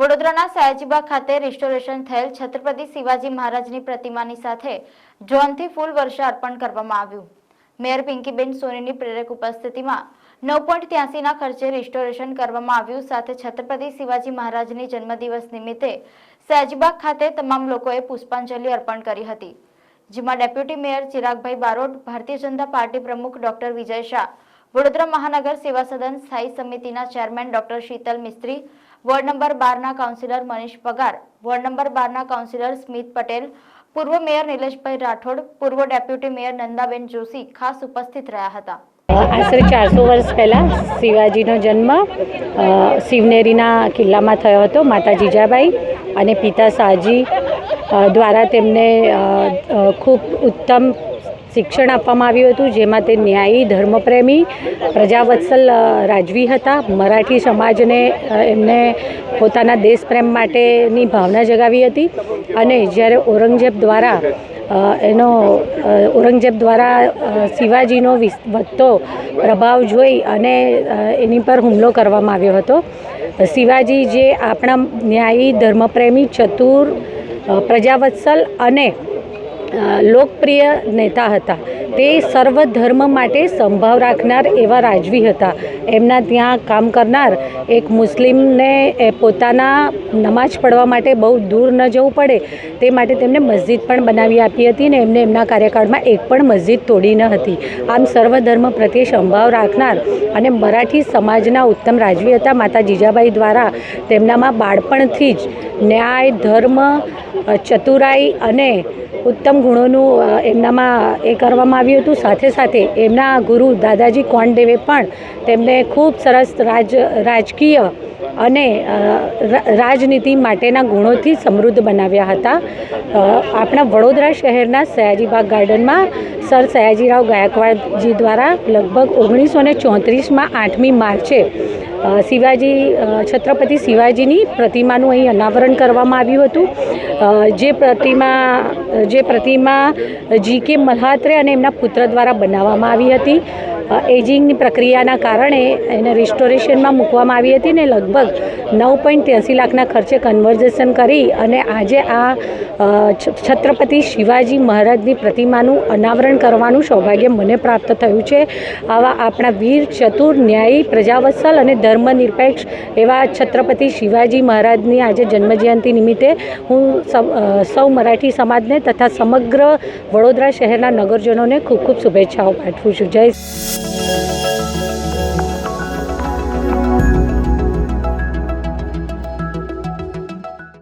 સયાજીબાગ ખાતે રિસ્ટોરેશન થયેલ છત્રપતિ શિવાજી મહારાજની પ્રતિમાની સાથે ડ્રોનથી ફૂલ વર્ષા અર્પણ કરવામાં આવ્યું. મેયર પિંકીબેન સોનીની પ્રેરક ઉપસ્થિતિમાં નવ પોઈન્ટ ત્યાસીના ખર્ચે રિસ્ટોરેશન કરવામાં આવ્યું, સાથે છત્રપતિ શિવાજી મહારાજની જન્મદિવસ નિમિત્તે સયાજીબાગ ખાતે તમામ લોકોએ પુષ્પાંજલિ અર્પણ કરી હતી. જેમાં deputy mayor Chiragbhai Barot, Bharatiya Janata party પ્રમુખ ડોક્ટર વિજય શાહ વડોદરા મહાનગર સેવા સદન સ્થાયી સમિતિના chairman doctor Shital Mistry, ward number બારના councillor Manish Pagar, ward number બારના કાઉન્સિલર સ્મિત પટેલ, પૂર્વ મેયર નિલેશભાઈ રાઠોડ, પૂર્વ ડેપ્યુટી મેયર નંદાબેન જોશી ખાસ ઉપસ્થિત રહ્યા હતા. આશરે ચારસો વર્ષ પહેલાં શિવાજીનો જન્મ શિવનેરીના કિલ્લામાં થયો હતો, માતા જીજાબાઈ અને પિતા શાહજી દ્વારા તેમને ખૂબ ઉત્તમ શિક્ષણ આપવામાં આવ્યું હતું, જેમાં તે ન્યાયી, ધર્મપ્રેમી, પ્રજાવત્સલ રાજવી હતા. મરાઠી સમાજને એમને પોતાના દેશપ્રેમ માટેની ભાવના જગાવી હતી. અને જ્યારે ઔરંગઝેબ દ્વારા એનો ઔરંગઝેબ દ્વારા શિવાજીનો વધતો પ્રભાવ જોઈ અને એની પર હુમલો કરવામાં આવ્યો હતો. શિવાજી જે આપણા ન્યાયી, ધર્મપ્રેમી, ચતુર પ્રજાવત્સલ અને લોકપ્રિય નેતા હતા. તે સર્વ ધર્મ માટે સંભાવ રાખનાર એવા રાજવી હતા. એમના ત્યાં કામ કરનાર એક મુસ્લિમને, એ પોતાના નમાજ પઢવા માટે બહુ દૂર ન જવું પડે, તે માટે તેમને મસ્જિદ પણ બનાવી આપી હતી ને એમને એમના કાર્યકાળમાં એક પણ મસ્જિદ તોડી ન હતી. આમ સર્વ ધર્મ પ્રત્યે સંભાવ રાખનાર અને મરાઠી સમાજના ઉત્તમ રાજવી હતા માતા જીજાબાઈ દ્વારા તેમનામાં બાળપણથી જ ન્યાય, ધર્મ ચતુરાઈ અને ઉત્તમ ગુણોનું એમનામાં એ કરવામાં આવ્યું હતું. સાથે સાથે એમના ગુરુ દાદાજી કોંડદેવે પણ તેમને ખૂબ સરસ રાજ, રાજકીય અને રાજનીતિ માટેના ગુણોથી સમૃદ્ધ બનાવ્યા હતા. આપણા વડોદરા શહેરના સયાજીબાગ ગાર્ડનમાં સર સયાજીરાવ ગાયકવાડજી દ્વારા લગભગ ઓગણીસો ને ચોત્રીસમાં આઠમી માર્ચે શિવાજી છત્રપતિ શિવાજીની પ્રતિમાનું અહીં અનાવરણ કરવામાં આવ્યું હતું. જે પ્રતિમા જે પ્રતિમા જી કે મલ્હાત્રે અને એમના પુત્ર દ્વારા બનાવવામાં આવી હતી. એજિંગની પ્રક્રિયાના કારણે એને રિસ્ટોરેશનમાં મૂકવામાં આવી હતી ને લગભગ નવ પોઈન્ટ ત્યાંસી લાખના ખર્ચે કન્વર્ઝેશન કરી અને આજે આ છત્રપતિ શિવાજી મહારાજની પ્રતિમાનું અનાવરણ કરવાનું સૌભાગ્ય મને પ્રાપ્ત થયું છે. આવા આપણા વીર, ચતુર, ન્યાયી, પ્રજાવત્સલ અને ધર્મનિરપેક્ષ એવા છત્રપતિ શિવાજી મહારાજની આજે જન્મજયંતિ નિમિત્તે હું સૌ મરાઠી સમાજને તથા સમગ્ર વડોદરા શહેરના નગરજનોને ખૂબ ખૂબ શુભેચ્છાઓ પાઠવું છું. જય Música